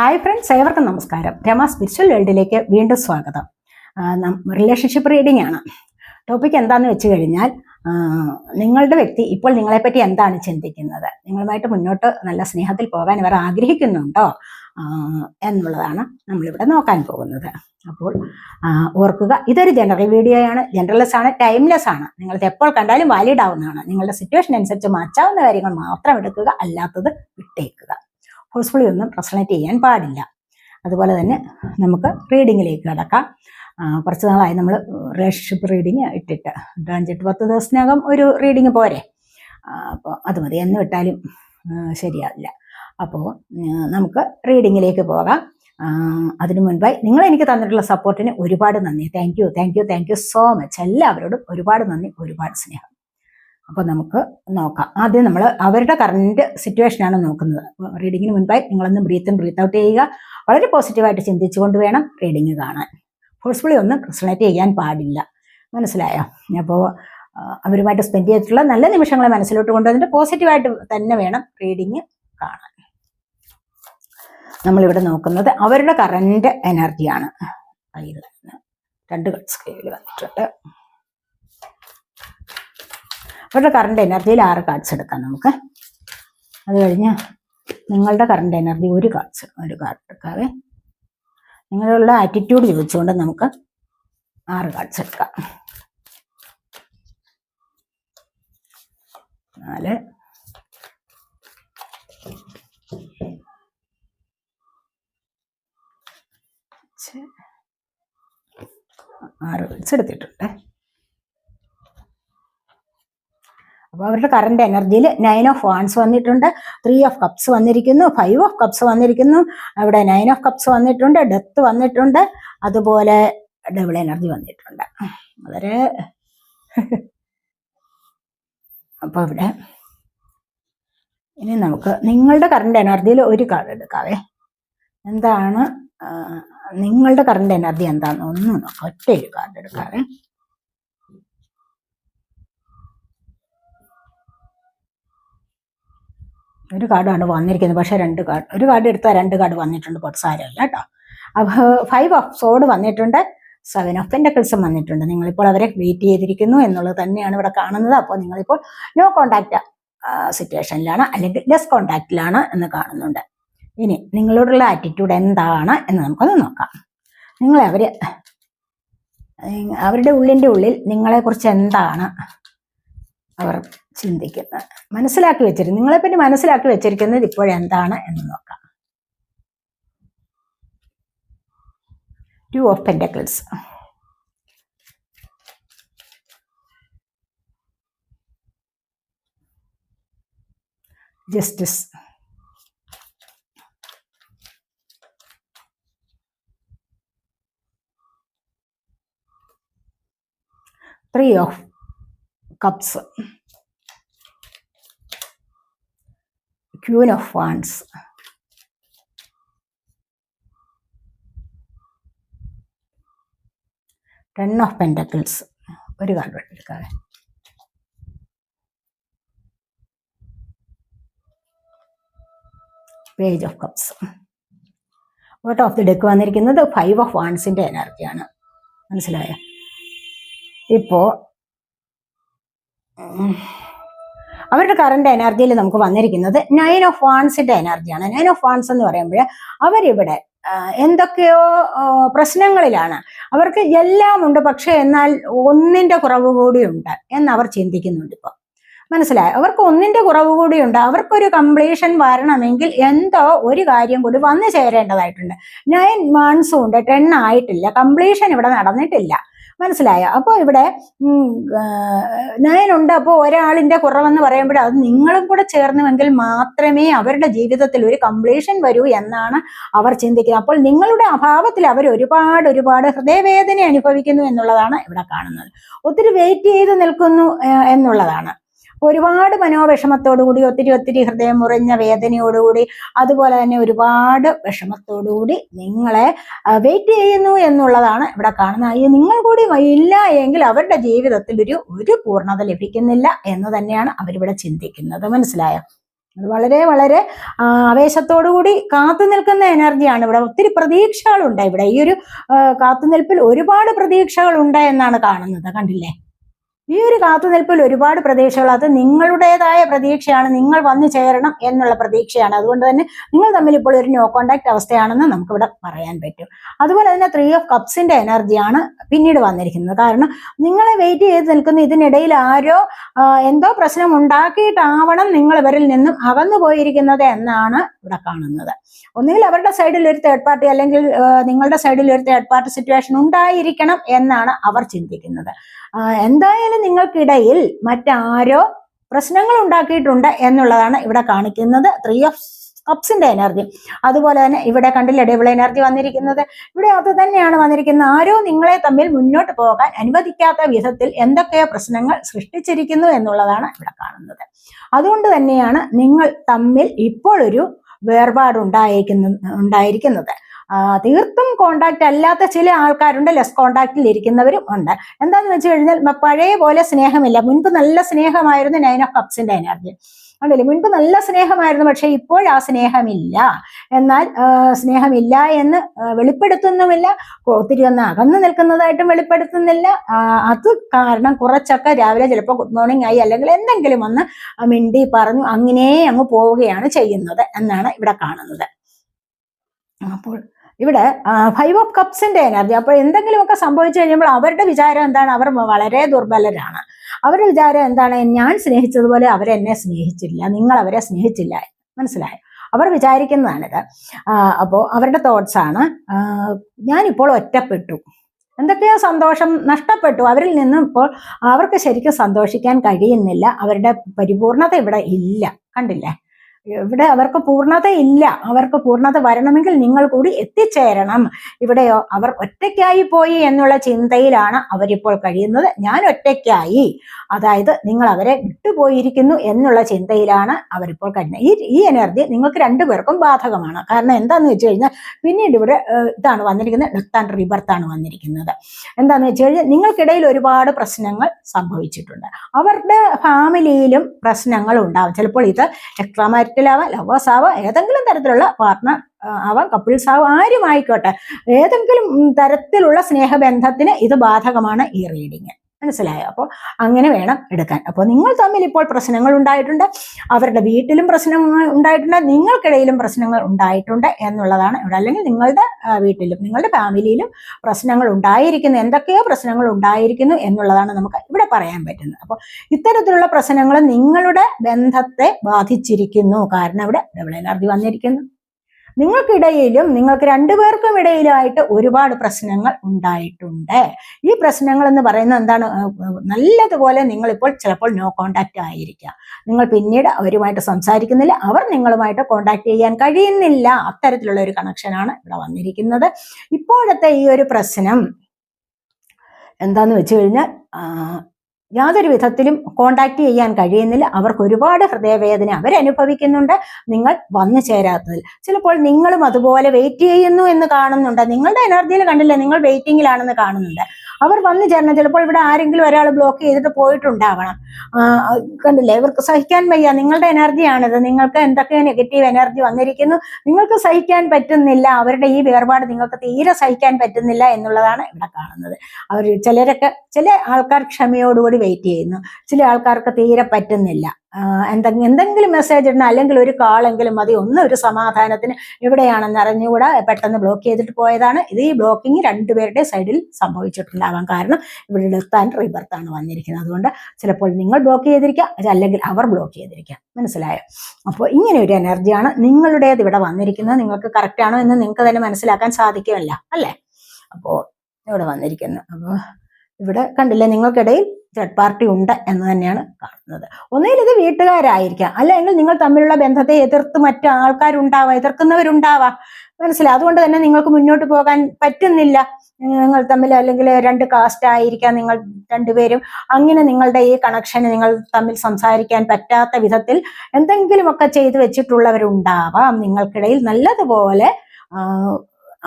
Hi friends ഏവർക്കും നമസ്കാരം. Rama spiritual വേൾഡിലേക്ക് വീണ്ടും സ്വാഗതം. റിലേഷൻഷിപ്പ് റീഡിംഗ് ആണ്. ടോപ്പിക് എന്താന്ന് വെച്ച് കഴിഞ്ഞാൽ നിങ്ങളുടെ വ്യക്തി ഇപ്പോൾ നിങ്ങളെപ്പറ്റി എന്താണ് ചിന്തിക്കുന്നത്? നിങ്ങളുമായിട്ട് മുന്നോട്ട് നല്ല സ്നേഹത്തിൽ പോകാൻ ഇവർ ആഗ്രഹിക്കുന്നുണ്ടോ? എന്നുള്ളതാണ് നമ്മളിവിടെ നോക്കാൻ പോകുന്നത്. അപ്പോൾ ഓർക്കുക ഇതൊരു ജനറൽ വീഡിയോ ആണ്. ജനറൽലെസ് ആണ് ടൈംലെസ് ആണ്. നിങ്ങൾക്ക് എപ്പോൾ കണ്ടാലും വാലിഡ് ആവുന്നതാണ്. നിങ്ങളുടെ സിറ്റുവേഷൻ അനുസരിച്ച് മാറ്റാവുന്ന കാര്യങ്ങൾ മാത്രം എടുക്കുക അല്ലാത്തത് വിട്ടേക്കുക. ഫോഴ്സ്ഫുള്ളി ഒന്നും പ്രസനേറ്റ് ചെയ്യാൻ പാടില്ല. അതുപോലെ തന്നെ നമുക്ക് റീഡിങ്ങിലേക്ക് കടക്കാം. കുറച്ച് നാളായി നമ്മൾ റിലേഷൻഷിപ്പ് റീഡിങ് ഇട്ടിട്ട്. അഞ്ചെട്ട് പത്ത് ദിവസത്തിനകം ഒരു റീഡിങ് പോരെ. അപ്പോൾ അത് മതി. എന്ന് വിട്ടാലും ശരിയാവില്ല. അപ്പോൾ നമുക്ക് റീഡിങ്ങിലേക്ക് പോകാം. അതിനു മുൻപായി നിങ്ങൾ എനിക്ക് തന്നിട്ടുള്ള സപ്പോർട്ടിന് ഒരുപാട് നന്ദി. Thank you thank you thank you so much എല്ലാവരോടും ഒരുപാട് നന്ദി ഒരുപാട് സ്നേഹം. അപ്പോൾ നമുക്ക് നോക്കാം. ആദ്യം നമ്മൾ അവരുടെ കറണ്ട് സിറ്റുവേഷനാണ് നോക്കുന്നത്. റീഡിങ്ങിന് മുൻപായി നിങ്ങളൊന്ന് ബ്രീത്ത് ഇൻ ബ്രീത്ത് ഔട്ട് ചെയ്യുക. വളരെ പോസിറ്റീവായിട്ട് ചിന്തിച്ചുകൊണ്ട് വേണം റീഡിങ് കാണാൻ. ഫോഴ്സ്ഫുള്ളി ഒന്നും റിസണേറ്റ് ചെയ്യാൻ പാടില്ല. മനസ്സിലായോ? അപ്പോൾ അവരുമായിട്ട് സ്പെൻഡ് ചെയ്തിട്ടുള്ള നല്ല നിമിഷങ്ങളെ മനസ്സിലോട്ട് കൊണ്ടുവന്നിട്ട് പോസിറ്റീവായിട്ട് തന്നെ വേണം റീഡിങ് കാണാൻ. നമ്മളിവിടെ നോക്കുന്നത് അവരുടെ കറണ്ട് എനർജിയാണ് കയ്യിൽ രണ്ട് സ്കെയിൽ വന്നിട്ടുണ്ട്. അവരുടെ കറണ്ട് എനർജിയിൽ ആറ് കാർഡ്സ് എടുക്കാം നമുക്ക്. അത് കഴിഞ്ഞ് നിങ്ങളുടെ കറണ്ട് എനർജി ഒരു കാർഡ്സ് ഒരു കാർഡ് എടുക്കാവേ. നിങ്ങളുള്ള ആറ്റിറ്റ്യൂഡ് ചോദിച്ചുകൊണ്ട് നമുക്ക് ആറ് കാർഡ്സ് എടുക്കാം. നാല്. ആറ് കാർഡ്സ് എടുത്തിട്ടുണ്ട്. അപ്പോൾ അവരുടെ കറണ്ട് എനർജിയിൽ നയൻ ഓഫ് വാൺസ് വന്നിട്ടുണ്ട്. ത്രീ ഓഫ് കപ്സ് വന്നിരിക്കുന്നു. ഫൈവ് ഓഫ് കപ്സ് വന്നിരിക്കുന്നു. അവിടെ നയൻ ഓഫ് കപ്സ് വന്നിട്ടുണ്ട്. ഡെത്ത് വന്നിട്ടുണ്ട്. അതുപോലെ ഡബിൾ എനർജി വന്നിട്ടുണ്ട്. വളരെ അപ്പോൾ ഇവിടെ ഇനി നമുക്ക് നിങ്ങളുടെ കറണ്ട് എനർജിയിൽ ഒരു കാർഡ് എടുക്കാവേ. എന്താണ് നിങ്ങളുടെ കറണ്ട് എനർജി എന്താണെന്ന് ഒന്ന് നോക്കാം. ഒറ്റ ഒരു കാർഡ് എടുക്കാവേ. ഒരു കാർഡാണ് വന്നിരിക്കുന്നത് പക്ഷേ രണ്ട് കാർഡ് ഒരു കാർഡ് എടുത്താൽ രണ്ട് കാർഡ് വന്നിട്ടുണ്ട് പൊട്ട് സാരമില്ല കേട്ടോ. അപ്പോൾ ഫൈവ് ഓഫ് സോഡ് വന്നിട്ടുണ്ട്. സെവൻ ഓഫ് പെൻഡക്കിൾസും വന്നിട്ടുണ്ട്. നിങ്ങളിപ്പോൾ അവരെ വെയിറ്റ് ചെയ്തിരിക്കുന്നു എന്നുള്ളത് തന്നെയാണ് ഇവിടെ കാണുന്നത്. അപ്പോൾ നിങ്ങളിപ്പോൾ നോ കോണ്ടാക്റ്റ് സിറ്റുവേഷനിലാണ് അല്ലെങ്കിൽ ലെസ് കോണ്ടാക്റ്റിലാണ് എന്ന് കാണുന്നുണ്ട്. ഇനി നിങ്ങളോടുള്ള ആറ്റിറ്റ്യൂഡ് എന്താണ് എന്ന് നമുക്കൊന്ന് നോക്കാം. നിങ്ങളെ അവർ അവരുടെ ഉള്ളിന്റെ ഉള്ളിൽ നിങ്ങളെക്കുറിച്ച് എന്താണ് അവർ ചിന്തിക്കുന്നത്. മനസ്സിലാക്കി വെച്ചിരിക്കുന്നത് നിങ്ങളെപ്പറ്റി മനസ്സിലാക്കി വെച്ചിരിക്കുന്നത് ഇപ്പോഴെന്താണ് എന്ന് നോക്കാം. Two of pentacles justice three of cups queen of wands ten of pentacles ഒരു കാർഡ് എടുക്കാതെ page of cups out of the deck വന്നിരിക്കുന്നത്? ഫൈവ് ഓഫ് വാൺസിന്റെ എനർജിയാണ് മനസ്സിലായോ? ഇപ്പോ ഉം, അവരുടെ കറണ്ട് എനർജിയിൽ നമുക്ക് വന്നിരിക്കുന്നത് നയൻ ഓഫ് വാൺസിന്റെ എനർജിയാണ് നയൻ ഓഫ് വാൺസ് എന്ന് പറയുമ്പോൾ അവരിവിടെ എന്തൊക്കെയോ പ്രശ്നങ്ങളിലാണ്. അവർക്ക് എല്ലാം ഉണ്ട് പക്ഷെ എന്നാൽ ഒന്നിന്റെ കുറവ് കൂടിയുണ്ട് അവർ ചിന്തിക്കുന്നുണ്ട് ഇപ്പൊ. മനസ്സിലായോ? അവർക്ക് ഒന്നിന്റെ കുറവ് കൂടിയുണ്ട് അവർക്കൊരു കംപ്ലീഷൻ വരണമെങ്കിൽ എന്തോ ഒരു കാര്യം കൂടി വന്നു ചേരേണ്ടതായിട്ടുണ്ട്. നയൻ മന്ത്സും ഉണ്ട്. ടെൻ ആയിട്ടില്ല. കംപ്ലീഷൻ ഇവിടെ നടന്നിട്ടില്ല. മനസ്സിലായോ? അപ്പോൾ ഇവിടെ നയനുണ്ട്. അപ്പോൾ ഒരാളിന്റെ കുറവെന്ന് പറയുമ്പോൾ അത് നിങ്ങളും കൂടെ ചേർന്നുവെങ്കിൽ മാത്രമേ അവരുടെ ജീവിതത്തിൽ ഒരു കംപ്ലീഷൻ വരൂ എന്നാണ് അവർ ചിന്തിക്കുന്നത്. അപ്പോൾ നിങ്ങളുടെ അഭാവത്തിൽ അവർ ഒരുപാട് ഒരുപാട് ഹൃദയവേദന അനുഭവിക്കുന്നു എന്നുള്ളതാണ് ഇവിടെ കാണുന്നത്. ഒത്തിരി വെയിറ്റ് ചെയ്ത് നിൽക്കുന്നു എന്നുള്ളതാണ്. ഒരുപാട് മനോവിഷമത്തോടുകൂടി ഒത്തിരി ഒത്തിരി ഹൃദയം മുറിഞ്ഞ വേദനയോടുകൂടി അതുപോലെ തന്നെ ഒരുപാട് വിഷമത്തോടുകൂടി നിങ്ങളെ വെയിറ്റ് ചെയ്യുന്നു എന്നുള്ളതാണ് ഇവിടെ കാണുന്നത്. ഈ നിങ്ങൾ കൂടി ഇല്ല എങ്കിൽ അവരുടെ ജീവിതത്തിൽ ഒരു ഒരു പൂർണത ലഭിക്കുന്നില്ല എന്ന് തന്നെയാണ് അവരിവിടെ ചിന്തിക്കുന്നത്. മനസ്സിലായ? അത് വളരെ വളരെ ആവേശത്തോടുകൂടി കാത്തു നിൽക്കുന്ന എനർജിയാണ് ഇവിടെ. ഒത്തിരി പ്രതീക്ഷകളുണ്ട് ഇവിടെ. ഈ ഒരു കാത്തുനിൽപ്പിൽ ഒരുപാട് പ്രതീക്ഷകളുണ്ട് എന്നാണ് കാണുന്നത്. കണ്ടില്ലേ? ഈ ഒരു കാത്തുനിൽപ്പിൽ ഒരുപാട് പ്രതീക്ഷകൾ. അത് നിങ്ങളുടേതായ പ്രതീക്ഷയാണ്. നിങ്ങൾ വന്നു ചേരണം എന്നുള്ള പ്രതീക്ഷയാണ്. അതുകൊണ്ട് തന്നെ നിങ്ങൾ തമ്മിൽ ഇപ്പോൾ ഒരു നോ കോണ്ടാക്ട് അവസ്ഥയാണെന്ന് നമുക്കിവിടെ പറയാൻ പറ്റും. അതുപോലെ തന്നെ ത്രീ ഓഫ് കപ്സിന്റെ എനർജിയാണ് പിന്നീട് വന്നിരിക്കുന്നത്. കാരണം നിങ്ങളെ വെയിറ്റ് ചെയ്ത് നിൽക്കുന്ന ഇതിനിടയിൽ ആരോ എന്തോ പ്രശ്നം ഉണ്ടാക്കിയിട്ടാവണം നിങ്ങൾ ഇവരിൽ നിന്നും അകന്നു പോയിരിക്കുന്നത് എന്നാണ് ഇവിടെ കാണുന്നത്. ഒന്നുകിൽ അവരുടെ സൈഡിൽ ഒരു തേർഡ് പാർട്ടി അല്ലെങ്കിൽ നിങ്ങളുടെ സൈഡിൽ ഒരു തേർഡ് പാർട്ടി സിറ്റുവേഷൻ ഉണ്ടായിരിക്കണം എന്നാണ് അവർ ചിന്തിക്കുന്നത്. എന്തായാലും നിങ്ങൾക്കിടയിൽ മറ്റാരോ പ്രശ്നങ്ങൾ ഉണ്ടാക്കിയിട്ടുണ്ട് എന്നുള്ളതാണ് ഇവിടെ കാണിക്കുന്നത്. ത്രീ ഓഫ് കപ്സിന്റെ എനർജി അതുപോലെ തന്നെ ഇവിടെ കണ്ടില്ല ഡബിൾ എനർജി വന്നിരിക്കുന്നത്. ഇവിടെ അത് തന്നെയാണ് വന്നിരിക്കുന്നത്. ആരോ നിങ്ങളെ തമ്മിൽ മുന്നോട്ട് പോകാൻ അനുവദിക്കാത്ത വിധത്തിൽ എന്തൊക്കെയോ പ്രശ്നങ്ങൾ സൃഷ്ടിച്ചിരിക്കുന്നു എന്നുള്ളതാണ് ഇവിടെ കാണുന്നത്. അതുകൊണ്ട് തന്നെയാണ് നിങ്ങൾ തമ്മിൽ ഇപ്പോൾ ഒരു വേർപാടുണ്ടായിരിക്കുന്ന ഉണ്ടായിരിക്കുന്നത്. തീർത്തും കോണ്ടാക്ട് അല്ലാത്ത ചില ആൾക്കാരുണ്ട് ലെസ് കോണ്ടാക്റ്റിൽ ഇരിക്കുന്നവരും ഉണ്ട്. എന്താന്ന് വെച്ച് കഴിഞ്ഞാൽ പഴയ പോലെ സ്നേഹമില്ല. മുൻപ് നല്ല സ്നേഹമായിരുന്നു നയൻ ഓഫ് കപ്സിന്റെ എനർജി ഉണ്ടല്ലേ? മുൻപ് നല്ല സ്നേഹമായിരുന്നു പക്ഷെ ഇപ്പോൾ ആ സ്നേഹമില്ല. എന്നാൽ സ്നേഹമില്ല എന്ന് വെളിപ്പെടുത്തുന്നുമില്ല. ഒത്തിരി ഒന്ന് അകന്നു നിൽക്കുന്നതായിട്ടും വെളിപ്പെടുത്തുന്നില്ല. അത് കാരണം കുറച്ചൊക്കെ രാവിലെ ചിലപ്പോൾ ഗുഡ് മോർണിംഗ് ആയി അല്ലെങ്കിൽ എന്തെങ്കിലും ഒന്ന് മിണ്ടി പറഞ്ഞു അങ്ങനെ അങ്ങ് പോവുകയാണ് ചെയ്യുന്നത് എന്നാണ് ഇവിടെ കാണുന്നത്. അപ്പോൾ ഇവിടെ ഫൈവ് ഓഫ് കപ്സിന്റെ എനർജി അപ്പോൾ എന്തെങ്കിലുമൊക്കെ സംഭവിച്ചു കഴിയുമ്പോൾ അവരുടെ വിചാരം എന്താണ്? അവർ വളരെ ദുർബലരാണ്. അവരുടെ വിചാരം എന്താണ്? ഞാൻ സ്നേഹിച്ചതുപോലെ അവരെന്നെ സ്നേഹിച്ചില്ല. നിങ്ങൾ അവരെ സ്നേഹിച്ചില്ല. മനസ്സിലായോ? അവർ വിചാരിക്കുന്നതാണിത്. അപ്പോൾ അവരുടെ തോട്ട്സ് ആണ് ഞാനിപ്പോൾ ഒറ്റപ്പെട്ടു. എന്തൊക്കെയോ സന്തോഷം നഷ്ടപ്പെട്ടു. അവരിൽ നിന്നും ഇപ്പോൾ അവർക്ക് ശരിക്കും സന്തോഷിക്കാൻ കഴിയുന്നില്ല. അവരുടെ പരിപൂർണത ഇവിടെ ഇല്ല. കണ്ടില്ലേ? ഇവിടെ അവർക്ക് പൂർണത ഇല്ല. അവർക്ക് പൂർണത വരണമെങ്കിൽ നിങ്ങൾ കൂടി എത്തിച്ചേരണം. ഇവിടെയോ അവർ ഒറ്റയ്ക്കായി പോയി എന്നുള്ള ചിന്തയിലാണ് അവരിപ്പോൾ കഴിയുന്നത്. ഞാൻ ഒറ്റയ്ക്കായി. അതായത് നിങ്ങൾ അവരെ വിട്ടുപോയിരിക്കുന്നു എന്നുള്ള ചിന്തയിലാണ് അവരിപ്പോൾ കഴിയുന്നത്. ഈ ഈ എനർജി നിങ്ങൾക്ക് രണ്ടുപേർക്കും ബാധകമാണ്. കാരണം എന്താന്ന് വെച്ച് കഴിഞ്ഞാൽ പിന്നീട് ഇവിടെ ഇതാണ് വന്നിരിക്കുന്നത് ഡെത്ത് ആൻഡ് റീബർത്ത് ആണ് വന്നിരിക്കുന്നത്. എന്താന്ന് വെച്ച് കഴിഞ്ഞാൽ നിങ്ങൾക്കിടയിൽ ഒരുപാട് പ്രശ്നങ്ങൾ സംഭവിച്ചിട്ടുണ്ട്. അവരുടെ ഫാമിലിയിലും പ്രശ്നങ്ങൾ ഉണ്ടാവും ചിലപ്പോൾ ഇത് എക്സ്ട്രാ മാരിറ്റലാവാം ലവേഴ്സ് ആവാം ഏതെങ്കിലും തരത്തിലുള്ള പാർട്ട്ണർ ആവാം കപ്പിൾസ് ആവാം ആരും ആയിക്കോട്ടെ ഏതെങ്കിലും തരത്തിലുള്ള സ്നേഹബന്ധത്തിന് ഇത് ബാധകമാണ് ഈ റീഡിങ് മനസ്സിലായോ? അപ്പോൾ അങ്ങനെ വേണം എടുക്കാൻ. അപ്പോൾ നിങ്ങൾ തമ്മിൽ ഇപ്പോൾ പ്രശ്നങ്ങൾ ഉണ്ടായിട്ടുണ്ട്. അവരുടെ വീട്ടിലും പ്രശ്നങ്ങൾ ഉണ്ടായിട്ടുണ്ട്. നിങ്ങൾക്കിടയിലും പ്രശ്നങ്ങൾ ഉണ്ടായിട്ടുണ്ട് എന്നുള്ളതാണ് ഇവിടെ. അല്ലെങ്കിൽ നിങ്ങളുടെ വീട്ടിലും നിങ്ങളുടെ ഫാമിലിയിലും പ്രശ്നങ്ങൾ ഉണ്ടായിരിക്കുന്നു. എന്തൊക്കെയോ പ്രശ്നങ്ങൾ ഉണ്ടായിരിക്കുന്നു എന്നുള്ളതാണ് നമുക്ക് ഇവിടെ പറയാൻ പറ്റുന്നത്. അപ്പോൾ ഇത്തരത്തിലുള്ള പ്രശ്നങ്ങൾ നിങ്ങളുടെ ബന്ധത്തെ ബാധിച്ചിരിക്കുന്നു. കാരണം ഇവിടെ ഡബിൾ എനർജി വന്നിരിക്കുന്നു. നിങ്ങൾക്കിടയിലും നിങ്ങൾക്ക് രണ്ടുപേർക്കും ഇടയിലായിട്ട് ഒരുപാട് പ്രശ്നങ്ങൾ ഉണ്ടായിട്ടുണ്ട്. ഈ പ്രശ്നങ്ങൾ എന്ന് പറയുന്നത് എന്താണ്? നല്ലതുപോലെ നിങ്ങളിപ്പോൾ ചിലപ്പോൾ നോ കോണ്ടാക്റ്റ് ആയിരിക്കാം. നിങ്ങൾ പിന്നീട് അവരുമായിട്ട് സംസാരിക്കുന്നില്ല. അവർ നിങ്ങളുമായിട്ട് കോണ്ടാക്ട് ചെയ്യാൻ കഴിയുന്നില്ല. അത്തരത്തിലുള്ള ഒരു കണക്ഷനാണ് ഇവിടെ വന്നിരിക്കുന്നത്. ഇപ്പോഴത്തെ ഈ ഒരു പ്രശ്നം എന്താന്ന് വെച്ച് കഴിഞ്ഞാൽ യാതൊരു വിധത്തിലും കോണ്ടാക്ട് ചെയ്യാൻ കഴിയുന്നില്ല. അവർക്ക് ഒരുപാട് ഹൃദയവേദന അവരനുഭവിക്കുന്നുണ്ട് നിങ്ങൾ വന്നു ചേരാത്തതിൽ. ചിലപ്പോൾ നിങ്ങളും അതുപോലെ വെയിറ്റ് ചെയ്യുന്നു എന്ന് കാണുന്നുണ്ട്. നിങ്ങളുടെ എനർജിയിൽ കണ്ടില്ല? നിങ്ങൾ വെയിറ്റിംഗിലാണെന്ന് കാണുന്നുണ്ട്. അവർ വന്നു ചേരണം. ചിലപ്പോൾ ഇവിടെ ആരെങ്കിലും ഒരാൾ ബ്ലോക്ക് ചെയ്തിട്ട് പോയിട്ടുണ്ടാവണം കണ്ടില്ലേ? ഇവർക്ക് സഹിക്കാൻ വയ്യ. നിങ്ങളുടെ എനർജിയാണിത് നിങ്ങൾക്ക് എന്തൊക്കെ നെഗറ്റീവ് എനർജി വന്നിരിക്കുന്നു? നിങ്ങൾക്ക് സഹിക്കാൻ പറ്റുന്നില്ല. അവരുടെ ഈ വേർപാട് നിങ്ങൾക്ക് തീരെ സഹിക്കാൻ പറ്റുന്നില്ല എന്നുള്ളതാണ് ഇവിടെ കാണുന്നത്. അവർ ചിലരൊക്കെ ചില ആൾക്കാർ ക്ഷമയോടുകൂടി വെയിറ്റ് ചെയ്യുന്നു. ചില ആൾക്കാർക്ക് തീരെ പറ്റുന്നില്ല. എന്തെങ്കിലും എന്തെങ്കിലും മെസ്സേജ് ഇടണം. അല്ലെങ്കിൽ ഒരു കാളെങ്കിലും മതി. ഒന്ന് ഒരു സമാധാനത്തിന് എവിടെയാണെന്ന് അറിഞ്ഞുകൂടാ. പെട്ടെന്ന് ബ്ലോക്ക് ചെയ്തിട്ട് പോയതാണ്. ഇത് ഈ ബ്ലോക്കിംഗ് രണ്ടുപേരുടെ സൈഡിൽ സംഭവിച്ചിട്ടുണ്ടാവാം കാരണം ഇവിടെ ഡെത്ത് ആൻഡ് റീബർത്ത് ആണ് വന്നിരിക്കുന്നത്. അതുകൊണ്ട് ചിലപ്പോൾ നിങ്ങൾ ബ്ലോക്ക് ചെയ്തിരിക്കുക അല്ലെങ്കിൽ അവർ ബ്ലോക്ക് ചെയ്തിരിക്കുക മനസ്സിലായോ? അപ്പോൾ ഇങ്ങനെ ഒരു എനർജിയാണ് നിങ്ങളുടേത് ഇവിടെ വന്നിരിക്കുന്നത്. നിങ്ങൾക്ക് കറക്റ്റ് ആണോ എന്ന് നിങ്ങൾക്ക് തന്നെ മനസ്സിലാക്കാൻ സാധിക്കുമല്ല അല്ലേ? അപ്പോൾ ഇവിടെ വന്നിരിക്കുന്നു. അപ്പോൾ ഇവിടെ കണ്ടില്ലേ നിങ്ങൾക്കിടയിൽ തേർഡ് പാർട്ടി ഉണ്ട് എന്ന് തന്നെയാണ് കാണുന്നത്. ഒന്നുകിൽ ഇത് വീട്ടുകാരായിരിക്കാം. അല്ലെങ്കിൽ നിങ്ങൾ തമ്മിലുള്ള ബന്ധത്തെ എതിർത്ത് മറ്റു ആൾക്കാരുണ്ടാവാം എതിർക്കുന്നവരുണ്ടാവാം. മനസ്സിലായി? അതുകൊണ്ട് തന്നെ നിങ്ങൾക്ക് മുന്നോട്ട് പോകാൻ പറ്റുന്നില്ല. നിങ്ങൾ തമ്മിൽ അല്ലെങ്കിൽ രണ്ട് കാസ്റ്റ് ആയിരിക്കാം നിങ്ങൾ രണ്ടുപേരും. അങ്ങനെ നിങ്ങളുടെ ഈ കണക്ഷൻ നിങ്ങൾ തമ്മിൽ സംസാരിക്കാൻ പറ്റാത്ത വിധത്തിൽ എന്തെങ്കിലുമൊക്കെ ചെയ്തു വെച്ചിട്ടുള്ളവരുണ്ടാവാം. നിങ്ങൾക്കിടയിൽ നല്ലതുപോലെ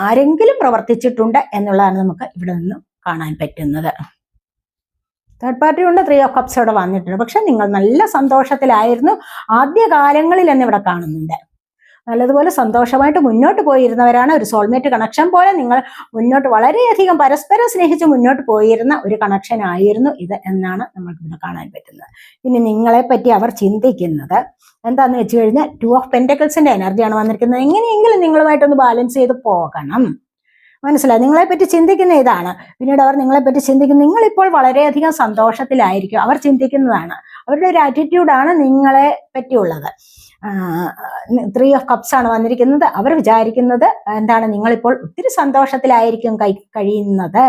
ആരെങ്കിലും പ്രവർത്തിച്ചിട്ടുണ്ട് എന്നുള്ളതാണ് നമുക്ക് ഇവിടെ നിന്ന് കാണാൻ പറ്റുന്നത്. തേർഡ് പാർട്ടി ഉണ്ട് ത്രീ ഓഫ് കപ്സ് ഇവിടെ വന്നിട്ടുണ്ട്. പക്ഷെ നിങ്ങൾ നല്ല സന്തോഷത്തിലായിരുന്നു. ആദ്യ കാലങ്ങളിൽ ഇവിടെ കാണുന്നുണ്ട്. നല്ലതുപോലെ സന്തോഷമായിട്ട് മുന്നോട്ട് പോയിരുന്നവരാണ് ഒരു സോൾമേറ്റ് കണക്ഷൻ പോലെ നിങ്ങൾ മുന്നോട്ട് വളരെയധികം പരസ്പരം സ്നേഹിച്ച് മുന്നോട്ട് പോയിരുന്ന ഒരു കണക്ഷൻ ആയിരുന്നു ഇത് എന്നാണ് നമ്മൾക്ക് ഇവിടെ കാണാൻ പറ്റുന്നത്. പിന്നെ നിങ്ങളെ പറ്റി അവർ ചിന്തിക്കുന്നത് എന്താന്ന് വെച്ച് കഴിഞ്ഞാൽ ടു ഓഫ് പെന്റക്കിൾസിന്റെ എനർജിയാണ് വന്നിരിക്കുന്നത്. എങ്ങനെയെങ്കിലും നിങ്ങളുമായിട്ടൊന്ന് ബാലൻസ് ചെയ്ത് പോകണം. മനസ്സിലായി? നിങ്ങളെ പറ്റി ചിന്തിക്കുന്ന ഇതാണ്. പിന്നീട് അവർ നിങ്ങളെ പറ്റി ചിന്തിക്കുന്ന നിങ്ങളിപ്പോൾ വളരെയധികം സന്തോഷത്തിലായിരിക്കും. അവർ ചിന്തിക്കുന്നതാണ്. അവരുടെ ഒരു ആറ്റിറ്റ്യൂഡാണ് നിങ്ങളെ പറ്റിയുള്ളത് ത്രീ ഓഫ് കപ്സ് ആണ് വന്നിരിക്കുന്നത്. അവർ വിചാരിക്കുന്നത് എന്താണ് നിങ്ങളിപ്പോൾ ഒത്തിരി സന്തോഷത്തിലായിരിക്കും കൈ കഴിയുന്നത്.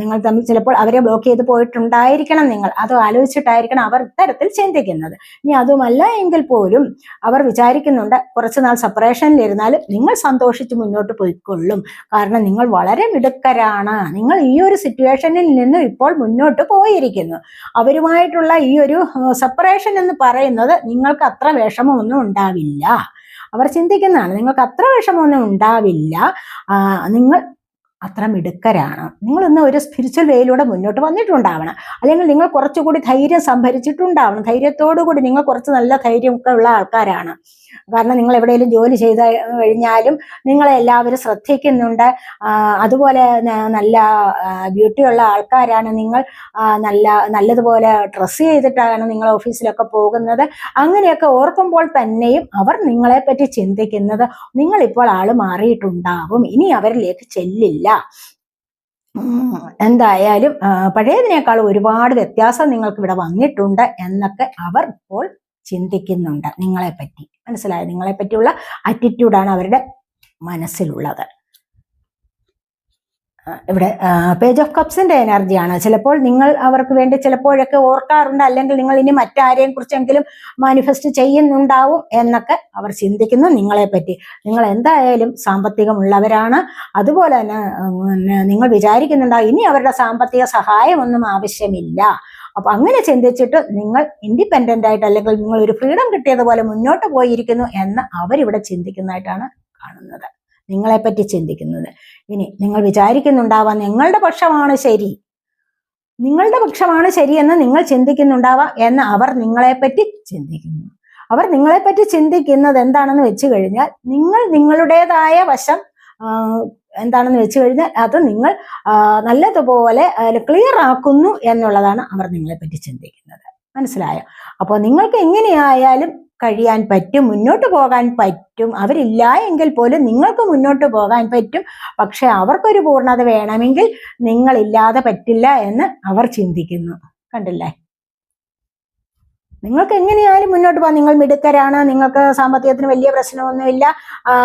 നിങ്ങൾ തമ്മിൽ ചിലപ്പോൾ അവരെ ബ്ലോക്ക് ചെയ്ത് പോയിട്ടുണ്ടായിരിക്കണം നിങ്ങൾ. അത് ആലോചിച്ചിട്ടായിരിക്കണം അവർ ഇത്തരത്തിൽ ചിന്തിക്കുന്നത്. ഇനി അതുമല്ല എങ്കിൽ പോലും അവർ വിചാരിക്കുന്നുണ്ട് കുറച്ചുനാൾ സെപ്പറേഷനിലിരുന്നാലും നിങ്ങൾ സന്തോഷിച്ച് മുന്നോട്ട് പോയിക്കൊള്ളും. കാരണം നിങ്ങൾ വളരെ മിടുക്കരാണ്. നിങ്ങൾ ഈ ഒരു സിറ്റുവേഷനിൽ നിന്നും ഇപ്പോൾ മുന്നോട്ട് പോയിരിക്കുന്നു. അവരുമായിട്ടുള്ള ഈ ഒരു സെപ്പറേഷൻ എന്ന് പറയുന്നത് നിങ്ങൾക്ക് അത്ര വിഷമമൊന്നും ഉണ്ടാവില്ല. അവർ ചിന്തിക്കുന്നതാണ് നിങ്ങൾക്ക് അത്ര വിഷമമൊന്നും ഉണ്ടാവില്ല. നിങ്ങൾ അത്ര മിടുക്കരാണ്. നിങ്ങൾ ഇന്ന് ഒരു സ്പിരിച്വൽ വേയിലൂടെ മുന്നോട്ട് വന്നിട്ടുണ്ടാവണം. അല്ലെങ്കിൽ നിങ്ങൾ കുറച്ചുകൂടി ധൈര്യം സംഭരിച്ചിട്ടുണ്ടാവണം. ധൈര്യത്തോടു കൂടി നിങ്ങൾ കുറച്ച് നല്ല ധൈര്യമൊക്കെ ഉള്ള ആൾക്കാരാണ്. കാരണം നിങ്ങൾ എവിടെയെങ്കിലും ജോലി ചെയ്ത് കഴിഞ്ഞാലും നിങ്ങളെ എല്ലാവരും ശ്രദ്ധിക്കുന്നുണ്ട്. അതുപോലെ നല്ല ബ്യൂട്ടിയുള്ള ആൾക്കാരാണ് നിങ്ങൾ. നല്ല നല്ലതുപോലെ ഡ്രസ്സ് ചെയ്തിട്ടാണ് നിങ്ങൾ ഓഫീസിലൊക്കെ പോകുന്നത്. അങ്ങനെയൊക്കെ ഓർക്കുമ്പോൾ തന്നെയും അവർ നിങ്ങളെ പറ്റി ചിന്തിക്കുന്നത്. നിങ്ങളിപ്പോൾ ആൾ മാറിയിട്ടുണ്ടാവും. ഇനി അവരിലേക്ക് ചെല്ലില്ല. എന്തായാലും പഴയതിനേക്കാൾ ഒരുപാട് വ്യത്യാസം നിങ്ങൾക്ക് ഇവിടെ വന്നിട്ടുണ്ട് എന്നൊക്കെ അവർ ഇപ്പോൾ ചിന്തിക്കുന്നുണ്ട് നിങ്ങളെ പറ്റി മനസ്സിലായോ? നിങ്ങളെ പറ്റിയുള്ള ആറ്റിറ്റ്യൂഡാണ് അവരുടെ മനസ്സിലുള്ളത്. ഇവിടെ പേജ് ഓഫ് കപ്സിന്റെ എനർജിയാണ് ചിലപ്പോൾ നിങ്ങൾ അവർക്ക് വേണ്ടി ചിലപ്പോഴൊക്കെ ഓർക്കാറുണ്ട് അല്ലെങ്കിൽ നിങ്ങൾ ഇനി മറ്റാരെയും കുറിച്ചെങ്കിലും മാനിഫെസ്റ്റ് ചെയ്യുന്നുണ്ടാവും എന്നൊക്കെ അവർ ചിന്തിക്കുന്നു നിങ്ങളെ പറ്റി നിങ്ങൾ എന്തായാലും സാമ്പത്തികമുള്ളവരാണ്. അതുപോലെ തന്നെ നിങ്ങൾ വിചാരിക്കുന്നുണ്ടാവും ഇനി അവരുടെ സാമ്പത്തിക സഹായമൊന്നും ആവശ്യമില്ല. അപ്പൊ അങ്ങനെ ചിന്തിച്ചിട്ട് നിങ്ങൾ ഇൻഡിപെൻഡന്റ് ആയിട്ട് അല്ലെങ്കിൽ നിങ്ങൾ ഒരു ഫ്രീഡം കിട്ടിയതുപോലെ മുന്നോട്ട് പോയിരിക്കുന്നു എന്ന് അവരിവിടെ ചിന്തിക്കുന്നതായിട്ടാണ് കാണുന്നത്. നിങ്ങളെപ്പറ്റി ചിന്തിക്കുന്നത്. ഇനി നിങ്ങൾ വിചാരിക്കുന്നുണ്ടാവാം നിങ്ങളുടെ പക്ഷമാണ് ശരി. നിങ്ങളുടെ പക്ഷമാണ് ശരിയെന്ന് നിങ്ങൾ ചിന്തിക്കുന്നുണ്ടാവാം എന്ന് അവർ നിങ്ങളെപ്പറ്റി ചിന്തിക്കുന്നു. അവർ നിങ്ങളെപ്പറ്റി ചിന്തിക്കുന്നത് എന്താണെന്ന് വെച്ച് കഴിഞ്ഞാൽ നിങ്ങൾ നിങ്ങളുടേതായ വശം എന്താണെന്ന് വെച്ച് കഴിഞ്ഞാൽ അത് നിങ്ങൾ നല്ലതുപോലെ ക്ലിയർ ആക്കുന്നു എന്നുള്ളതാണ് അവർ നിങ്ങളെപ്പറ്റി ചിന്തിക്കുന്നത്. മനസ്സിലായോ? അപ്പോൾ നിങ്ങൾക്ക് എങ്ങനെയായാലും കഴിയാൻ പറ്റും മുന്നോട്ട് പോകാൻ പറ്റും. അവരില്ല എങ്കിൽ പോലും നിങ്ങൾക്ക് മുന്നോട്ട് പോകാൻ പറ്റും. പക്ഷെ അവർക്കൊരു പൂർണത വേണമെങ്കിൽ നിങ്ങളില്ലാതെ പറ്റില്ല എന്ന് അവർ ചിന്തിക്കുന്നു. കണ്ടില്ലേ? നിങ്ങൾക്ക് എങ്ങനെയായാലും മുന്നോട്ട് പോകാം. നിങ്ങൾ മിടുക്കരാണ് നിങ്ങൾക്ക് സാമ്പത്തികത്തിന് വലിയ പ്രശ്നമൊന്നുമില്ല.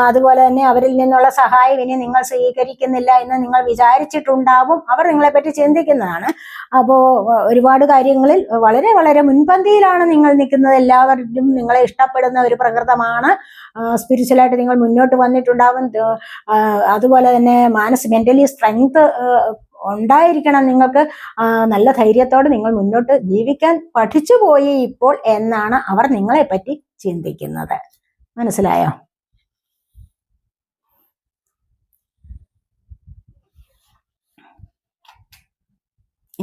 അതുപോലെ തന്നെ അവരിൽ നിന്നുള്ള സഹായം ഇനി നിങ്ങൾ സ്വീകരിക്കുന്നില്ല എന്ന് നിങ്ങൾ വിചാരിച്ചിട്ടുണ്ടാവും. അവർ നിങ്ങളെ പറ്റി ചിന്തിക്കുന്നതാണ് അപ്പോൾ ഒരുപാട് കാര്യങ്ങളിൽ വളരെ വളരെ മുൻപന്തിയിലാണ് നിങ്ങൾ നിൽക്കുന്നത്. എല്ലാവരും നിങ്ങളെ ഇഷ്ടപ്പെടുന്ന ഒരു പ്രകൃതമാണ്. സ്പിരിച്വലായിട്ട് നിങ്ങൾ മുന്നോട്ട് വന്നിട്ടുണ്ടാവും. അതുപോലെ തന്നെ മാനസ് മെന്റലി സ്ട്രെങ്ത് ഉണ്ടായിരിക്കണം. നിങ്ങൾക്ക് നല്ല ധൈര്യത്തോടെ നിങ്ങൾ മുന്നോട്ട് ജീവിക്കാൻ പഠിച്ചു പോയി ഇപ്പോൾ എന്നാണ് അവർ നിങ്ങളെ പറ്റി ചിന്തിക്കുന്നത്. മനസ്സിലായോ?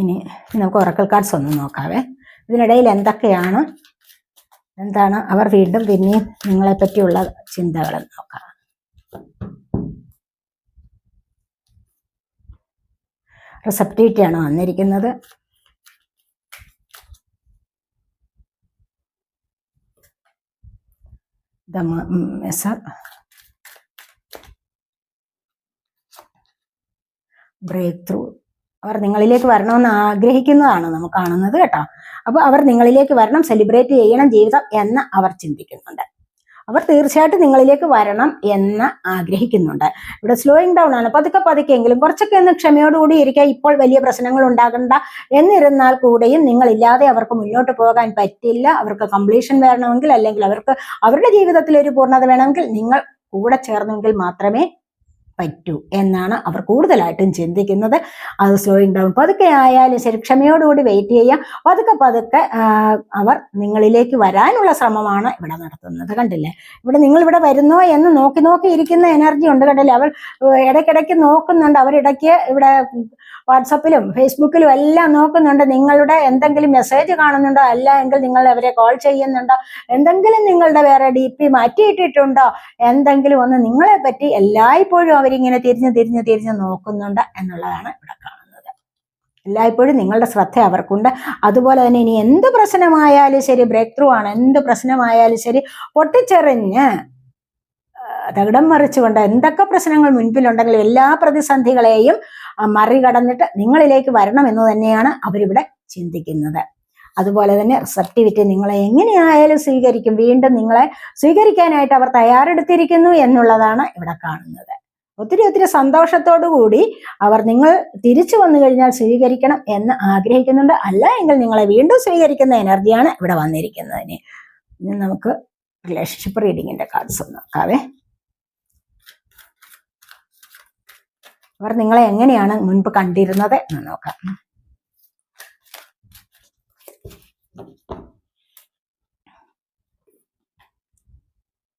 ഇനി നമുക്ക് ഒറക്കൽ കാർഡ്സ് ഒന്ന് നോക്കാവേ. ഇതിനിടയിൽ എന്തൊക്കെയാണ് എന്താണ് അവർ വീണ്ടും പിന്നെയും നിങ്ങളെ പറ്റിയുള്ള ചിന്തകൾ നോക്കാം. റിസപ്റ്റിവിറ്റി ആണ് വന്നിരിക്കുന്നത് ബ്രേക്ക് ത്രൂ അവർ നിങ്ങളിലേക്ക് വരണമെന്ന് ആഗ്രഹിക്കുന്നതാണ് നമുക്ക് കാണുന്നത് കേട്ടോ. അപ്പൊ അവർ നിങ്ങളിലേക്ക് വരണം സെലിബ്രേറ്റ് ചെയ്യണം ജീവിതം എന്ന് അവർ ചിന്തിക്കുന്നുണ്ട്. അവർ തീർച്ചയായിട്ടും നിങ്ങളിലേക്ക് വരണം എന്ന് ആഗ്രഹിക്കുന്നുണ്ട്. ഇവിടെ സ്ലോയിങ് ഡൗൺ ആണ്. പതുക്കെ പതുക്കെ എങ്കിലും കുറച്ചൊക്കെ ഒന്ന് ക്ഷമയോടുകൂടി ഇരിക്കുക. ഇപ്പോൾ വലിയ പ്രശ്നങ്ങൾ ഉണ്ടാകണ്ട എന്നിരുന്നാൽ കൂടെയും നിങ്ങളില്ലാതെ അവർക്ക് മുന്നോട്ട് പോകാൻ പറ്റില്ല. അവർക്ക് കംപ്ലീഷൻ വരണമെങ്കിൽ അല്ലെങ്കിൽ അവർക്ക് അവരുടെ ജീവിതത്തിൽ ഒരു പൂർണത വേണമെങ്കിൽ നിങ്ങൾ കൂടെ ചേർന്നെങ്കിൽ മാത്രമേ പറ്റൂ എന്നാണ് അവർ കൂടുതലായിട്ടും ചിന്തിക്കുന്നത്. അത് സ്ലോയിങ് ഡൗൺ പതുക്കെ ആയാലും ശരി ക്ഷമയോടുകൂടി വെയിറ്റ് ചെയ്യാം. പതുക്കെ പതുക്കെ അവർ നിങ്ങളിലേക്ക് വരാനുള്ള ശ്രമമാണ് ഇവിടെ നടത്തുന്നത്. കണ്ടില്ലേ? ഇവിടെ നിങ്ങൾ ഇവിടെ വരുന്നോ എന്ന് നോക്കി നോക്കി ഇരിക്കുന്ന എനർജി ഉണ്ട്. കണ്ടില്ലേ? അവർ ഇടയ്ക്കിടയ്ക്ക് നോക്കുന്നുണ്ട്. അവരിടയ്ക്ക് ഇവിടെ വാട്സപ്പിലും ഫേസ്ബുക്കിലും എല്ലാം നോക്കുന്നുണ്ട്. നിങ്ങളുടെ എന്തെങ്കിലും മെസ്സേജ് കാണുന്നുണ്ടോ? അല്ല എങ്കിൽ നിങ്ങൾ അവരെ കോൾ ചെയ്യുന്നുണ്ടോ? എന്തെങ്കിലും നിങ്ങളുടെ വേറെ ഡി പി മാറ്റിയിട്ടിട്ടുണ്ടോ? എന്തെങ്കിലും ഒന്ന് നിങ്ങളെ പറ്റി എല്ലായ്പ്പോഴും അവരിങ്ങനെ തിരിഞ്ഞ് തിരിഞ്ഞ് തിരിഞ്ഞ് നോക്കുന്നുണ്ട് എന്നുള്ളതാണ് ഇവിടെ കാണുന്നത്. എല്ലായ്പ്പോഴും നിങ്ങളുടെ ശ്രദ്ധ അവർക്കുണ്ട്. അതുപോലെ തന്നെ ഇനി എന്ത് പ്രശ്നമായാലും ശരി ബ്രേക്ക് ത്രൂ ആണ്. എന്ത് പ്രശ്നമായാലും ശരി പൊട്ടിച്ചെറിഞ്ഞ് തകിടം മറിച്ചുകൊണ്ട് എന്തൊക്കെ പ്രശ്നങ്ങൾ മുൻപിലുണ്ടെങ്കിലും എല്ലാ പ്രതിസന്ധികളെയും മറികടന്നിട്ട് നിങ്ങളിലേക്ക് വരണം എന്ന് തന്നെയാണ് അവരിവിടെ ചിന്തിക്കുന്നത്. അതുപോലെ തന്നെ റിസപ്റ്റിവിറ്റി നിങ്ങളെ എങ്ങനെയായാലും സ്വീകരിക്കും. വീണ്ടും നിങ്ങളെ സ്വീകരിക്കാനായിട്ട് അവർ തയ്യാറെടുത്തിരിക്കുന്നു എന്നുള്ളതാണ് ഇവിടെ കാണുന്നത്. ഒത്തിരി ഒത്തിരി സന്തോഷത്തോടു കൂടി അവർ നിങ്ങൾ തിരിച്ചു വന്നു കഴിഞ്ഞാൽ സ്വീകരിക്കണം എന്ന് ആഗ്രഹിക്കുന്നുണ്ട്. അല്ല എങ്കിൽ നിങ്ങളെ വീണ്ടും സ്വീകരിക്കുന്ന എനർജിയാണ് ഇവിടെ വന്നിരിക്കുന്നതിന് നമുക്ക് റിലേഷൻഷിപ്പ് റീഡിങ്ങിന്റെ കാർഡ്സ് ഒന്ന് നോക്കാവേ. അവർ നിങ്ങളെ എങ്ങനെയാണ് മുൻപ് കണ്ടിരുന്നത് എന്ന് നോക്കാം.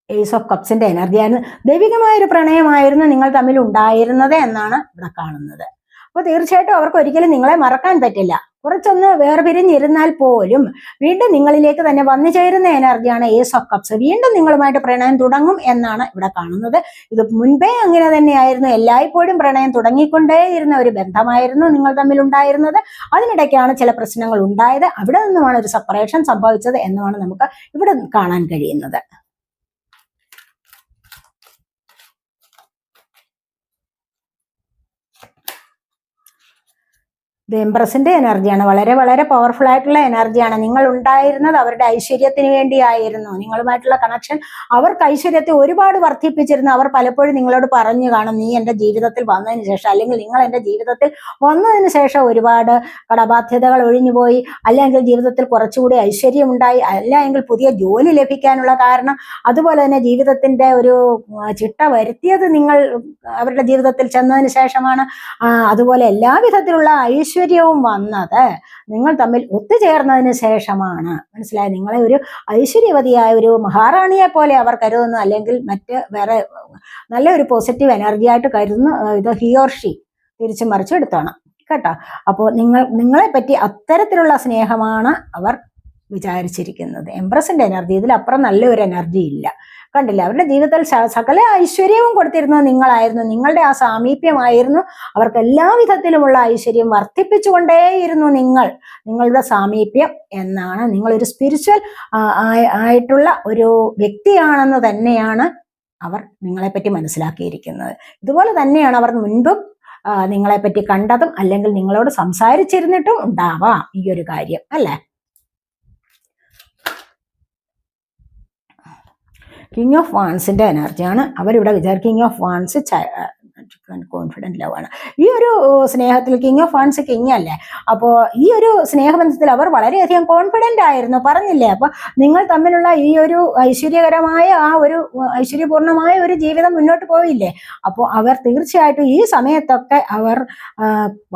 ഏസ് ഓഫ് കപ്സിന്റെ എനർജിയാണ് ദൈവികമായ ഒരു പ്രണയമായിരുന്നു നിങ്ങൾ തമ്മിൽ ഉണ്ടായിരുന്നത് എന്നാണ് ഇവിടെ കാണുന്നത്. അപ്പോൾ തീർച്ചയായിട്ടും അവർക്ക് ഒരിക്കലും നിങ്ങളെ മറക്കാൻ പറ്റില്ല. കുറച്ചൊന്ന് വേർപിരിഞ്ഞിരുന്നാൽ പോലും വീണ്ടും നിങ്ങളിലേക്ക് തന്നെ വന്നു ചേരുന്ന എനർജിയാണ് ഏസ് ഓഫ് കപ്സ്. വീണ്ടും നിങ്ങളുമായിട്ട് പ്രണയം തുടങ്ങും എന്നാണ് ഇവിടെ കാണുന്നത്. ഇത് മുൻപേ അങ്ങനെ തന്നെയായിരുന്നു. എല്ലായ്പ്പോഴും പ്രണയം തുടങ്ങിക്കൊണ്ടേയിരുന്ന ഒരു ബന്ധമായിരുന്നു നിങ്ങൾ തമ്മിൽ ഉണ്ടായിരുന്നത്. അതിനിടയ്ക്കാണ് ചില പ്രശ്നങ്ങൾ ഉണ്ടായത്. അവിടെ നിന്നുമാണ് ഒരു സെപ്പറേഷൻ സംഭവിച്ചത് എന്നുമാണ് നമുക്ക് ഇവിടെ കാണാൻ കഴിയുന്നത്. ഇത് എംപ്രസിന്റെ എനർജിയാണ് വളരെ വളരെ പവർഫുൾ ആയിട്ടുള്ള എനർജിയാണ് നിങ്ങൾ ഉണ്ടായിരുന്നത് അവരുടെ ഐശ്വര്യത്തിന് വേണ്ടിയായിരുന്നു. നിങ്ങളുമായിട്ടുള്ള കണക്ഷൻ അവർക്ക് ഐശ്വര്യത്തെ ഒരുപാട് വർദ്ധിപ്പിച്ചിരുന്നു. അവർ പലപ്പോഴും നിങ്ങളോട് പറഞ്ഞു കാണും നീ എന്റെ ജീവിതത്തിൽ വന്നതിന് ശേഷം അല്ലെങ്കിൽ നിങ്ങൾ എന്റെ ജീവിതത്തിൽ വന്നതിന് ശേഷം ഒരുപാട് കടബാധ്യതകൾ ഒഴിഞ്ഞുപോയി. അല്ലെങ്കിൽ ജീവിതത്തിൽ കുറച്ചുകൂടി ഐശ്വര്യം ഉണ്ടായി അല്ലെങ്കിൽ പുതിയ ജോലി ലഭിക്കാനുള്ള കാരണം. അതുപോലെ തന്നെ ജീവിതത്തിന്റെ ഒരു ചിട്ട വരുത്തിയത് നിങ്ങൾ അവരുടെ ജീവിതത്തിൽ ചെന്നതിന് ശേഷമാണ്. അതുപോലെ എല്ലാവിധത്തിലുള്ള ഐശ്വര്യവും വന്നത് നിങ്ങൾ തമ്മിൽ ഒത്തുചേർന്നതിന് ശേഷമാണ്. മനസ്സിലായി? നിങ്ങളെ ഒരു ഐശ്വര്യവതിയായ ഒരു മഹാറാണിയെ പോലെ അവർ കരുതുന്നു. അല്ലെങ്കിൽ മറ്റ് വേറെ നല്ല ഒരു പോസിറ്റീവ് എനർജി ആയിട്ട് കരുതുന്നു. ഇത് ഹിയോർഷി തിരിച്ചു മറിച്ച് എടുത്തോണം. കേട്ടോ? അപ്പോൾ നിങ്ങൾ നിങ്ങളെ പറ്റി അത്തരത്തിലുള്ള സ്നേഹമാണ് അവർ വിചാരിച്ചിരിക്കുന്നത്. എംപ്രസിന്റെ എനർജി ഇതിലപ്പുറം നല്ലൊരു എനർജി ഇല്ല. കണ്ടില്ല? അവരുടെ ജീവിതത്തിൽ സകല ഐശ്വര്യവും കൊടുത്തിരുന്നത് നിങ്ങളായിരുന്നു. നിങ്ങളുടെ ആ സാമീപ്യമായിരുന്നു. അവർക്ക് എല്ലാ വിധത്തിലുമുള്ള ഐശ്വര്യം വർദ്ധിപ്പിച്ചുകൊണ്ടേയിരുന്നു നിങ്ങൾ. നിങ്ങളുടെ സാമീപ്യം എന്നാണ്. നിങ്ങളൊരു സ്പിരിച്വൽ ആയിട്ടുള്ള ഒരു വ്യക്തിയാണെന്ന് തന്നെയാണ് അവർ നിങ്ങളെപ്പറ്റി മനസ്സിലാക്കിയിരിക്കുന്നത്. ഇതുപോലെ തന്നെയാണ് അവർ മുൻപും നിങ്ങളെപ്പറ്റി കണ്ടതും അല്ലെങ്കിൽ നിങ്ങളോട് സംസാരിച്ചിരുന്നിട്ടും ഉണ്ടാവാം ഈ ഒരു കാര്യം. അല്ലേ? കിങ് ഓഫ് വാൻസിന്റെ എനർജിയാണ് അവരിവിടെ വിചാരിക്കും king of wands confident love ആണ്. ഈ ഒരു സ്നേഹത്തിൽ കിങ് ഓഫ് വാൺസ് കിങ് അല്ലേ? അപ്പോൾ ഈ ഒരു സ്നേഹബന്ധത്തിൽ അവർ വളരെയധികം കോൺഫിഡന്റ് ആയിരുന്നു പറഞ്ഞില്ലേ? അപ്പോൾ നിങ്ങൾ തമ്മിലുള്ള ഈ ഒരു ഐശ്വര്യകരമായ ആ ഒരു ഐശ്വര്യപൂർണമായ ഒരു ജീവിതം മുന്നോട്ട് പോയില്ലേ? അപ്പോൾ അവർ തീർച്ചയായിട്ടും ഈ സമയത്തൊക്കെ അവർ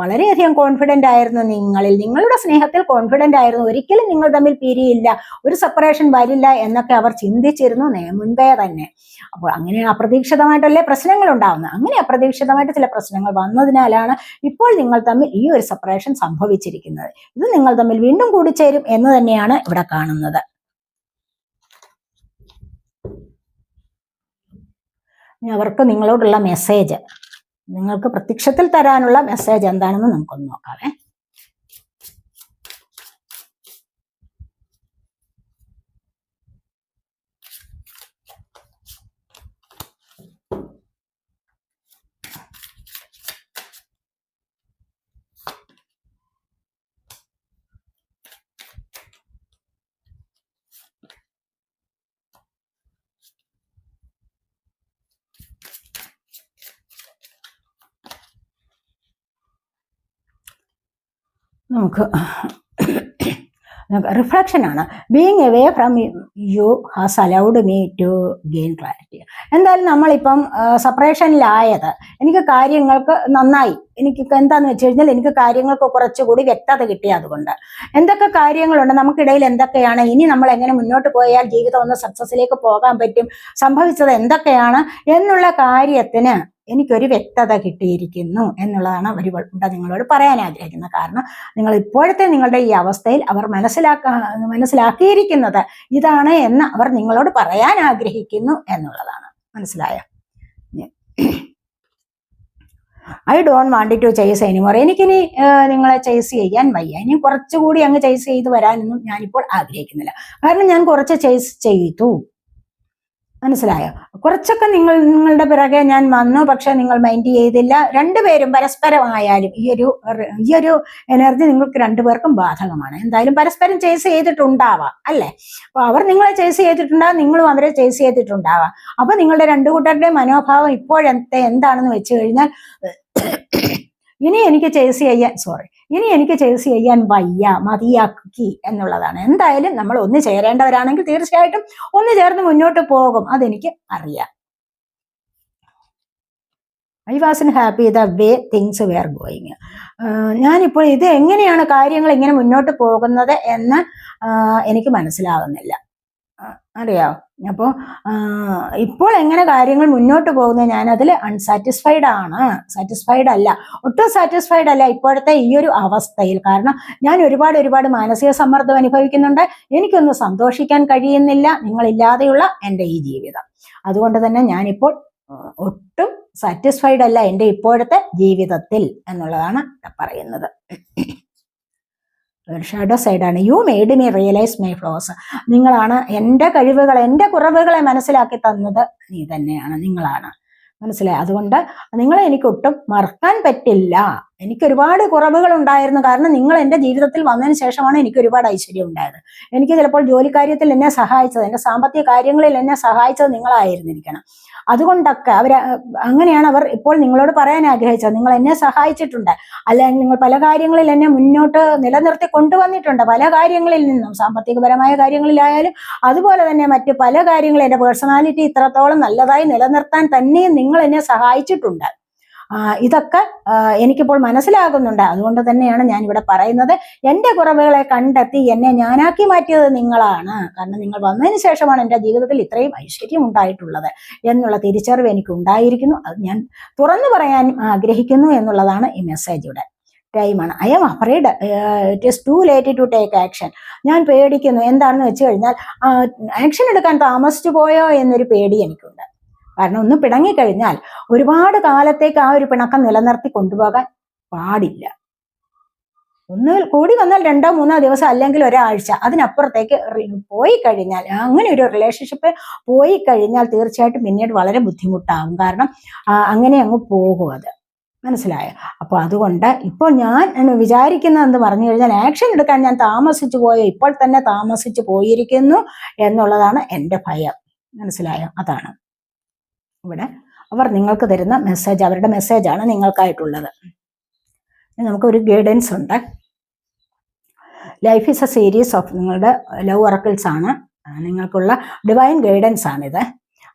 വളരെയധികം കോൺഫിഡന്റ് ആയിരുന്നു നിങ്ങളിൽ. നിങ്ങളുടെ സ്നേഹത്തിൽ കോൺഫിഡന്റ് ആയിരുന്നു. ഒരിക്കലും നിങ്ങൾ തമ്മിൽ പിരിയില്ല ഒരു സെപ്പറേഷൻ വരില്ല എന്നൊക്കെ അവർ ചിന്തിച്ചിരുന്നു മുൻപേ തന്നെ. അപ്പോൾ അങ്ങനെ അപ്രതീക്ഷിതമായിട്ടല്ലേ പ്രശ്നങ്ങൾ ഉണ്ടാവുന്നത്? അങ്ങനെ അപ്രതീക്ഷിതമായിട്ട് ചില പ്രശ്നങ്ങൾ വന്നതിനാലാണ് ഇപ്പോൾ നിങ്ങൾ തമ്മിൽ ഈ ഒരു സെപ്പറേഷൻ സംഭവിച്ചിരിക്കുന്നത്. ഇത് നിങ്ങൾ തമ്മിൽ വീണ്ടും കൂടിച്ചേരും എന്ന് തന്നെയാണ് ഇവിടെ കാണുന്നത്. അവർക്ക് നിങ്ങളോടുള്ള മെസ്സേജ് നിങ്ങൾക്ക് പ്രത്യക്ഷത്തിൽ തരാനുള്ള മെസ്സേജ് എന്താണെന്ന് നമുക്കൊന്ന് നോക്കാവേ. നമുക്ക് റിഫ്ലക്ഷൻ ആണ്. Being away from you has allowed me to gain clarity എന്തായാലും നമ്മളിപ്പം സെപ്പറേഷനിലായത് എനിക്ക് കാര്യങ്ങൾക്ക് നന്നായി. എനിക്ക് എന്താന്ന് വെച്ച് കഴിഞ്ഞാൽ എനിക്ക് കാര്യങ്ങൾക്ക് കുറച്ചുകൂടി വ്യക്തത കിട്ടി അതുകൊണ്ട്. എന്തൊക്കെ കാര്യങ്ങളുണ്ട്? നമുക്കിടയിൽ എന്തൊക്കെയാണ്? ഇനി നമ്മൾ എങ്ങനെ മുന്നോട്ട് പോയാൽ ജീവിതം ഒന്ന് സക്സസിലേക്ക് പോകാൻ പറ്റും? സംഭവിച്ചത് എന്തൊക്കെയാണ്? എന്നുള്ള കാര്യത്തിന് എനിക്കൊരു വ്യക്തത കിട്ടിയിരിക്കുന്നു എന്നുള്ളതാണ് അവർ നിങ്ങളോട് പറയാൻ ആഗ്രഹിക്കുന്നത്. കാരണം നിങ്ങൾ ഇപ്പോഴത്തെ നിങ്ങളുടെ ഈ അവസ്ഥയിൽ അവർ മനസ്സിലാക്ക മനസ്സിലാക്കിയിരിക്കുന്നത് ഇതാണ് എന്ന് അവർ നിങ്ങളോട് പറയാൻ ആഗ്രഹിക്കുന്നു എന്നുള്ളതാണ്. മനസ്സിലായ? I don't want to chase anymore എനിക്കിനി നിങ്ങളെ ചെയ്സ് ചെയ്യാൻ വയ്യ. ഇനി കുറച്ചുകൂടി അങ്ങ് ചെയ്സ് ചെയ്ത് വരാനൊന്നും ഞാനിപ്പോൾ ആഗ്രഹിക്കുന്നില്ല. കാരണം ഞാൻ കുറച്ച് ചെയ്സ് ചെയ്തു. മനസ്സിലായോ? കുറച്ചൊക്കെ നിങ്ങൾ നിങ്ങളുടെ പിറകെ ഞാൻ വന്നു പക്ഷെ നിങ്ങൾ മൈൻഡ് ചെയ്തില്ല. രണ്ടുപേരും പരസ്പരമായാലും ഈ ഒരു ഈ ഒരു എനർജി നിങ്ങൾക്ക് രണ്ടുപേർക്കും ബാധകമാണ്. എന്തായാലും പരസ്പരം ചേസ് ചെയ്തിട്ടുണ്ടാവാം അല്ലേ? അപ്പൊ അവർ നിങ്ങളെ ചേസ് ചെയ്തിട്ടുണ്ടാവാം നിങ്ങളും അവരെ ചേസ് ചെയ്തിട്ടുണ്ടാവാം. അപ്പൊ നിങ്ങളുടെ രണ്ടു കൂട്ടരുടെ മനോഭാവം ഇപ്പോഴത്തെ എന്താണെന്ന് വെച്ച് കഴിഞ്ഞാൽ ഇനി എനിക്ക് ചേസ് ചെയ്യാൻ സോറി ഇനി എനിക്ക് ചേസ് ചെയ്യാൻ വയ്യ മതിയാക്കി എന്നുള്ളതാണ്. എന്തായാലും നമ്മൾ ഒന്ന് ചേരേണ്ടവരാണെങ്കിൽ തീർച്ചയായിട്ടും ഒന്ന് ചേർന്ന് മുന്നോട്ട് പോകും. അതെനിക്ക് അറിയാം. I wasn't happy the way things were going ഞാനിപ്പോൾ ഇത് എങ്ങനെയാണ് കാര്യങ്ങൾ ഇങ്ങനെ മുന്നോട്ട് പോകുന്നത് എന്ന് എനിക്ക് മനസ്സിലാവുന്നില്ല. അറിയാവോ അപ്പോൾ ഇപ്പോൾ എങ്ങനെ കാര്യങ്ങൾ മുന്നോട്ട് പോകുന്നത് ഞാൻ അതിൽ അൺസാറ്റിസ്ഫൈഡ് ആണ്. സാറ്റിസ്ഫൈഡ് അല്ല. ഒട്ടും സാറ്റിസ്ഫൈഡ് അല്ല ഇപ്പോഴത്തെ ഈ ഒരു അവസ്ഥയിൽ. കാരണം ഞാൻ ഒരുപാട് ഒരുപാട് മാനസിക സമ്മർദ്ദം അനുഭവിക്കുന്നുണ്ട്. എനിക്കൊന്നും സന്തോഷിക്കാൻ കഴിയുന്നില്ല. നിങ്ങളില്ലാതെയുള്ള എന്റെ ഈ ജീവിതം. അതുകൊണ്ട് തന്നെ ഞാനിപ്പോൾ ഒട്ടും സാറ്റിസ്ഫൈഡ് അല്ല എന്റെ ഇപ്പോഴത്തെ ജീവിതത്തിൽ എന്നുള്ളതാണ് പറയുന്നത്. ഷാഡോ സൈഡാണ് you made me realise my flaws നിങ്ങളാണ് എന്റെ കഴിവുകൾ എന്റെ കുറവുകളെ മനസ്സിലാക്കി തന്നത്. നീ തന്നെയാണ് നിങ്ങളാണ്. മനസ്സിലായി? അതുകൊണ്ട് നിങ്ങളെ എനിക്ക് ഒട്ടും മറക്കാൻ പറ്റില്ല. എനിക്ക് ഒരുപാട് കുറവുകൾ ഉണ്ടായിരുന്നു. കാരണം നിങ്ങൾ എന്റെ ജീവിതത്തിൽ വന്നതിന് ശേഷമാണ് എനിക്ക് ഒരുപാട് ഐശ്വര്യം ഉണ്ടായത്. എനിക്ക് ചിലപ്പോൾ ജോലിക്കാര്യത്തിൽ എന്നെ സഹായിച്ചത് എന്റെ സാമ്പത്തിക കാര്യങ്ങളിൽ എന്നെ സഹായിച്ചത് നിങ്ങളായിരുന്നിരിക്കണം. അതുകൊണ്ടൊക്കെ അവർ അങ്ങനെയാണ് അവർ ഇപ്പോൾ നിങ്ങളോട് പറയാൻ ആഗ്രഹിച്ചത്. നിങ്ങൾ എന്നെ സഹായിച്ചിട്ടുണ്ട്. അല്ല നിങ്ങൾ പല കാര്യങ്ങളിൽ എന്നെ മുന്നോട്ട് നിലനിർത്തി കൊണ്ടുവന്നിട്ടുണ്ട്. പല കാര്യങ്ങളിൽ നിന്നും സാമ്പത്തികപരമായ കാര്യങ്ങളിലായാലും അതുപോലെ തന്നെ മറ്റ് പല കാര്യങ്ങളും എന്റെ പേഴ്സണാലിറ്റി ഇത്രത്തോളം നല്ലതായി നിലനിർത്താൻ തന്നെയും നിങ്ങൾ എന്നെ സഹായിച്ചിട്ടുണ്ട്. ഇതൊക്കെ എനിക്കിപ്പോൾ മനസ്സിലാകുന്നുണ്ട്. അതുകൊണ്ട് തന്നെയാണ് ഞാൻ ഇവിടെ പറയുന്നത്. എന്റെ കുറവുകളെ കണ്ടെത്തി എന്നെ ഞാനാക്കി മാറ്റിയത് നിങ്ങളാണ്. കാരണം നിങ്ങൾ വന്നതിന് ശേഷമാണ് എന്റെ ജീവിതത്തിൽ ഇത്രയും ഐശ്വര്യം ഉണ്ടായിട്ടുള്ളത് എന്നുള്ള തിരിച്ചറിവ് എനിക്ക് ഉണ്ടായിരിക്കുന്നു അത് ഞാൻ തുറന്നു പറയാൻ ആഗ്രഹിക്കുന്നു എന്നുള്ളതാണ് ഈ മെസ്സേജിയുടെ ടൈമാണ്. I'm afraid it is too late to take action ഞാൻ പേടിക്കുന്നു. എന്താണെന്ന് വെച്ച് കഴിഞ്ഞാൽ ആക്ഷൻ എടുക്കാൻ താമസിച്ചു പോയോ എന്നൊരു പേടി എനിക്കുണ്ട്. കാരണം ഒന്ന് പിണങ്ങിക്കഴിഞ്ഞാൽ ഒരുപാട് കാലത്തേക്ക് ആ ഒരു പിണക്കം നിലനിർത്തി കൊണ്ടുപോകാൻ പാടില്ല. ഒന്ന് കൂടി വന്നാൽ രണ്ടോ മൂന്നോ ദിവസം അല്ലെങ്കിൽ ഒരാഴ്ച അതിനപ്പുറത്തേക്ക് പോയി കഴിഞ്ഞാൽ അങ്ങനെ ഒരു റിലേഷൻഷിപ്പ് പോയി കഴിഞ്ഞാൽ തീർച്ചയായിട്ടും പിന്നീട് വളരെ ബുദ്ധിമുട്ടാകും. കാരണം അങ്ങനെ അങ്ങ് പോകും അത്. മനസ്സിലായോ? അപ്പൊ അതുകൊണ്ട് ഇപ്പോൾ ഞാൻ എന്ന് വിചാരിക്കുന്നതെന്ന് പറഞ്ഞു കഴിഞ്ഞാൽ ആക്ഷൻ എടുക്കാൻ ഞാൻ താമസിച്ചു പോയോ ഇപ്പോൾ തന്നെ താമസിച്ചു പോയിരിക്കുന്നു എന്നുള്ളതാണ് എന്റെ ഭയം. മനസ്സിലായോ? അതാണ്. ഇവിടെ അവർ നിങ്ങൾക്ക് തരുന്ന മെസ്സേജ് അവരുടെ മെസ്സേജാണ് നിങ്ങൾക്കായിട്ടുള്ളത്. നമുക്കൊരു ഗൈഡൻസ് ഉണ്ട്. Life is a series of നിങ്ങളുടെ ലവ് ഒറക്കിൾസ് ആണ്. നിങ്ങൾക്കുള്ള ഡിവൈൻ ഗൈഡൻസ് ആണിത്.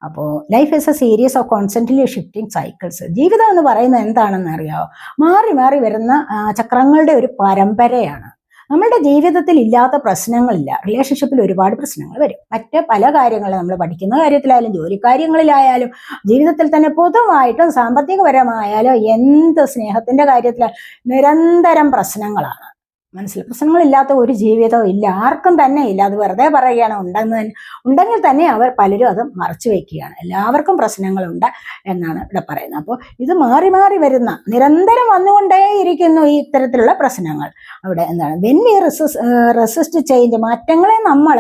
അപ്പോൾ life is a series of constantly shifting cycles ജീവിതം എന്ന് പറയുന്നത് എന്താണെന്ന് അറിയാമോ മാറി മാറി വരുന്ന ചക്രങ്ങളുടെ ഒരു പരമ്പരയാണ്. നമ്മളുടെ ജീവിതത്തിൽ ഇല്ലാത്ത പ്രശ്നങ്ങളില്ല. റിലേഷൻഷിപ്പിൽ ഒരുപാട് പ്രശ്നങ്ങൾ വരും. മറ്റ് പല കാര്യങ്ങളും നമ്മൾ പഠിക്കുന്ന കാര്യത്തിലായാലും ജോലി കാര്യങ്ങളിലായാലും ജീവിതത്തിൽ തന്നെ പൊതുവായിട്ടും സാമ്പത്തികപരമായാലും എന്ത് സ്നേഹത്തിന്റെ കാര്യത്തിലായാലും നിരന്തരം പ്രശ്നങ്ങളാണ്. മനസ്സിലായി. പ്രശ്നങ്ങളില്ലാത്ത ഒരു ജീവിതവും ഇല്ല. ആർക്കും തന്നെ ഇല്ല. അത് വെറുതെ പറയുകയാണ്. ഉണ്ടെന്ന് ഉണ്ടെങ്കിൽ തന്നെ അവർ പലരും അത് മറച്ചു വയ്ക്കുകയാണ് എല്ലാവർക്കും പ്രശ്നങ്ങളുണ്ട് എന്നാണ് ഇവിടെ പറയുന്നത്. അപ്പോൾ ഇത് മാറി മാറി വരുന്ന നിരന്തരം വന്നുകൊണ്ടേയിരിക്കുന്നു ഈ ഇത്തരത്തിലുള്ള പ്രശ്നങ്ങൾ. അവിടെ എന്താണ്? When we resist resist change മാറ്റങ്ങളെ നമ്മൾ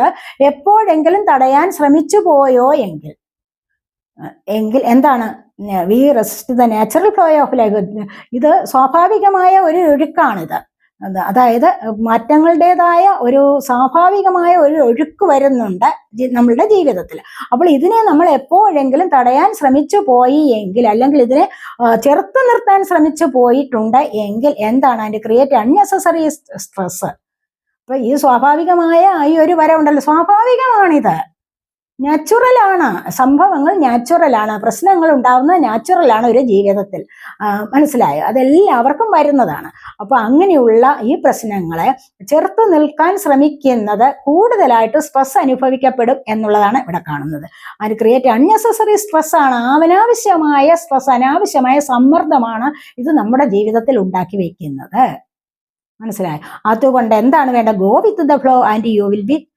എപ്പോഴെങ്കിലും തടയാൻ ശ്രമിച്ചു പോയോ എങ്കിൽ എങ്കിൽ എന്താണ്? We resist the natural flow of life ഇത് സ്വാഭാവികമായ ഒരു ഒഴുക്കാണിത്. അതായത് മാറ്റങ്ങളുടേതായ ഒരു സ്വാഭാവികമായ ഒരു ഒഴുക്ക് വരുന്നുണ്ട് നമ്മളുടെ ജീവിതത്തിൽ അപ്പോൾ ഇതിനെ നമ്മൾ എപ്പോഴെങ്കിലും തടയാൻ ശ്രമിച്ചു പോയി എങ്കിൽ അല്ലെങ്കിൽ ഇതിനെ ചെറുത്തു നിർത്താൻ ശ്രമിച്ചു പോയിട്ടുണ്ട് എങ്കിൽ എന്താണ് അതിന്റെ ക്രിയേറ്റ് അൺനെസസറി സ്ട്രെസ് അപ്പൊ ഈ സ്വാഭാവികമായ ഈ ഒരു വരവുണ്ടല്ലോ. സ്വാഭാവികമാണിത്. നാച്ചുറലാണ്. സംഭവങ്ങൾ നാച്ചുറൽ ആണ് പ്രശ്നങ്ങൾ ഉണ്ടാവുന്നത് നാച്ചുറൽ ആണ് ഒരു ജീവിതത്തിൽ. മനസ്സിലായോ? അതെല്ലാവർക്കും വരുന്നതാണ്. അപ്പോൾ അങ്ങനെയുള്ള ഈ പ്രശ്നങ്ങളെ ചെറുത്ത് നിൽക്കാൻ ശ്രമിക്കുന്നത് കൂടുതലായിട്ട് സ്ട്രെസ് അനുഭവിക്കപ്പെടും എന്നുള്ളതാണ് ഇവിടെ കാണുന്നത്. അത് ക്രിയേറ്റ് അൺനെസസറി സ്ട്രെസ് ആണ്. അനാവശ്യമായ സ്ട്രെസ് അനാവശ്യമായ സമ്മർദ്ദമാണ് ഇത് നമ്മുടെ ജീവിതത്തിൽ ഉണ്ടാക്കി വെക്കുന്നത്. മനസ്സിലായോ? അതുകൊണ്ട് എന്താണ് വേണ്ട go with the flow and you will be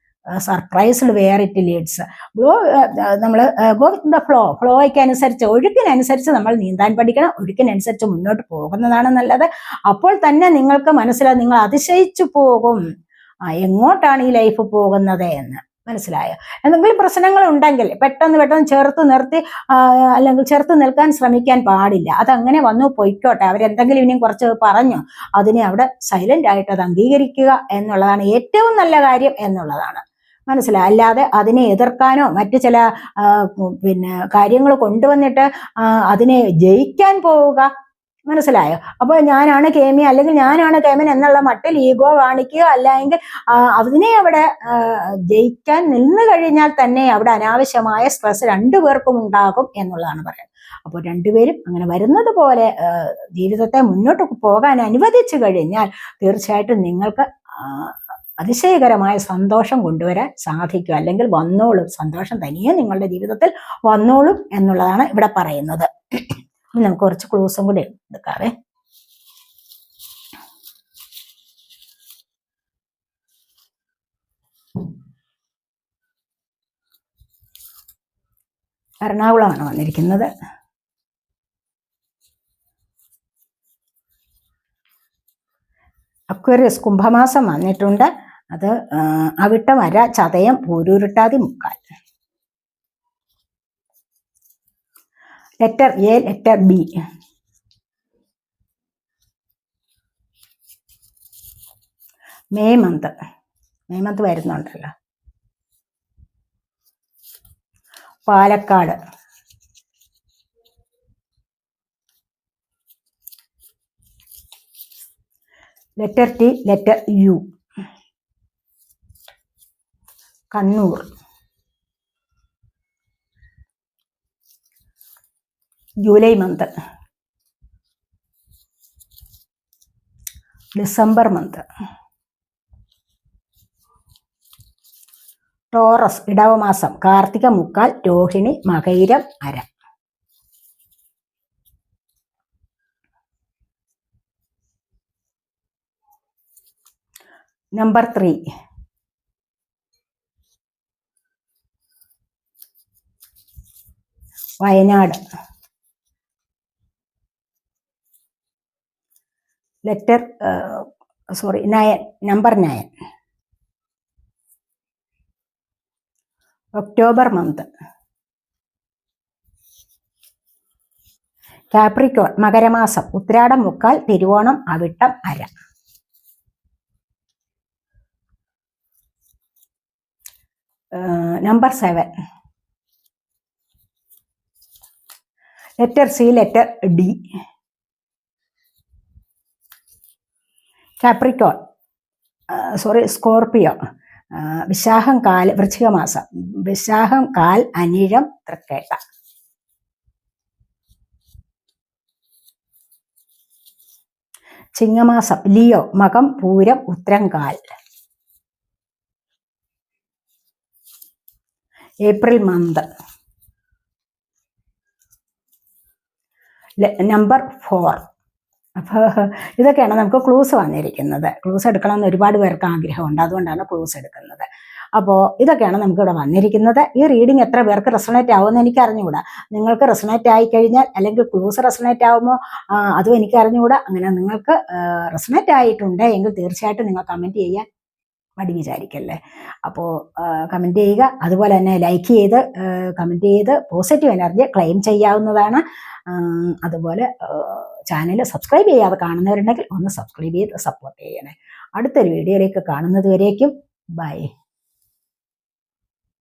surprised where it leads glow നമ്മൾ ഗോ വിത്ത് ദ ഫ്ലോ ഫ്ലോയ്ക്ക് അനുസരിച്ച് ഒഴുക്കിനനുസരിച്ച് നമ്മൾ നീന്താൻ പഠിക്കണം. ഒഴുക്കിനനുസരിച്ച് മുന്നോട്ട് പോകുന്നതാണ് നല്ലത്. അപ്പോൾ തന്നെ നിങ്ങൾക്ക് മനസ്സിലാവും നിങ്ങൾ അതിശയിച്ചു പോകും. എങ്ങോട്ടാണ് ഈ ലൈഫ് പോകുന്നത് എന്ന് മനസ്സിലായോ? എന്തെങ്കിലും പ്രശ്നങ്ങൾ ഉണ്ടെങ്കിൽ പെട്ടെന്ന് പെട്ടെന്ന് ചേർത്ത് നിർത്തി അല്ലെങ്കിൽ ചേർത്ത് നിൽക്കാൻ ശ്രമിക്കാൻ പാടില്ല. അതങ്ങനെ വന്നു പൊയ്ക്കോട്ടെ. അവരെന്തെങ്കിലും ഇനിയും കുറച്ച് പറഞ്ഞു അതിനെ അവിടെ സൈലന്റ് ആയിട്ട് അത് അംഗീകരിക്കുക എന്നുള്ളതാണ് ഏറ്റവും നല്ല കാര്യം എന്നുള്ളതാണ്. മനസ്സിലായി. അല്ലാതെ അതിനെ എതിർക്കാനോ മറ്റു ചില പിന്നെ കാര്യങ്ങൾ കൊണ്ടുവന്നിട്ട് അതിനെ ജയിക്കാൻ പോവുക. മനസ്സിലായോ? അപ്പോൾ ഞാനാണ് കേമി അല്ലെങ്കിൽ ഞാനാണ് കേമൻ എന്നുള്ള മട്ടിൽ ഈഗോ കാണിക്കുക. അല്ലെങ്കിൽ അതിനെ അവിടെ ജയിക്കാൻ നിന്ന് കഴിഞ്ഞാൽ തന്നെ അവിടെ അനാവശ്യമായ സ്ട്രെസ് രണ്ടു പേർക്കും ഉണ്ടാകും എന്നുള്ളതാണ് പറയുന്നത്. അപ്പോൾ രണ്ടുപേരും അങ്ങനെ വരുന്നത് പോലെ ജീവിതത്തെ മുന്നോട്ട് പോകാൻ അനുവദിച്ചു കഴിഞ്ഞാൽ തീർച്ചയായിട്ടും നിങ്ങൾക്ക് അതിശയകരമായ സന്തോഷം കൊണ്ടുവരാൻ സാധിക്കും അല്ലെങ്കിൽ വന്നോളും. സന്തോഷം തനിയെ നിങ്ങളുടെ ജീവിതത്തിൽ വന്നോളും എന്നുള്ളതാണ് ഇവിടെ പറയുന്നത്. നമുക്ക് കുറച്ച് ക്ലൂസും കൂടി എടുക്കാവേ. എറണാകുളമാണ് വന്നിരിക്കുന്നത്. അക്വേറിയസ് കുംഭമാസം വന്നിട്ടുണ്ട്. അത് അവിട്ട വര ചതയം പൂരുരുട്ടാതി മുക്കാൽ. Letter A letter B. May month May month വരുന്നുണ്ടല്ലോ. Palakkad. Letter T letter U. Kannur. July month. December month. Taurus ഇടവമാസം Karthika മുക്കാൽ രോഹിണി മകൈരം അര. Number three. Wayanad. Letter sorry nine number nine. October month Capricorn മകരമാസം. Uthradam മുക്കാൽ തിരുവോണം അവിട്ടം അര. Number seven letter C letter D Capricorn sorry Scorpio Vishakham കാൽ വൃശ്ചിക മാസം വിശാഖം കാൽ അനിഴം തൃക്കേട്ട. ചിങ്ങമാസം Leo Makam Pooram ഉത്രങ്കാൽ April month. Number four അപ്പോൾ ഇതൊക്കെയാണ് നമുക്ക് ക്ലൂസ് വന്നിരിക്കുന്നത്. ക്ലൂസ് എടുക്കണമെന്ന് ഒരുപാട് പേർക്ക് ആഗ്രഹമുണ്ട്. അതുകൊണ്ടാണ് ക്ലൂസ് എടുക്കുന്നത്. അപ്പോൾ ഇതൊക്കെയാണ് നമുക്കിവിടെ വന്നിരിക്കുന്നത്. ഈ റീഡിംഗ് എത്ര പേർക്ക് റെസണേറ്റ് ആവുമെന്ന് എനിക്ക് അറിഞ്ഞുകൂടാ നിങ്ങൾക്ക് റെസണേറ്റ് ആയി കഴിഞ്ഞാൽ അല്ലെങ്കിൽ ക്ലൂസ് റെസണേറ്റ് ആവുമോ? അതും എനിക്ക് അറിഞ്ഞുകൂടാ അങ്ങനെ നിങ്ങൾക്ക് റെസണേറ്റ് ആയിട്ടുണ്ട് എങ്കിൽ തീർച്ചയായിട്ടും നിങ്ങൾ കമന്റ് ചെയ്യാൻ മടി വിചാരിക്കല്ലേ? അപ്പോൾ കമന്റ് ചെയ്യുക. അതുപോലെ തന്നെ ലൈക്ക് ചെയ്ത് കമന്റ് ചെയ്ത് പോസിറ്റീവ് എനർജി ക്ലെയിം ചെയ്യാവുന്നതാണ്. അതുപോലെ ചാനൽ സബ്സ്ക്രൈബ് ചെയ്യാതെ കാണുന്നവരുണ്ടെങ്കിൽ ഒന്ന് സബ്സ്ക്രൈബ് ചെയ്ത് സപ്പോർട്ട് ചെയ്യണേ. അടുത്തൊരു വീഡിയോയിലേക്ക് കാണുന്നത് വരേക്കും. ബൈ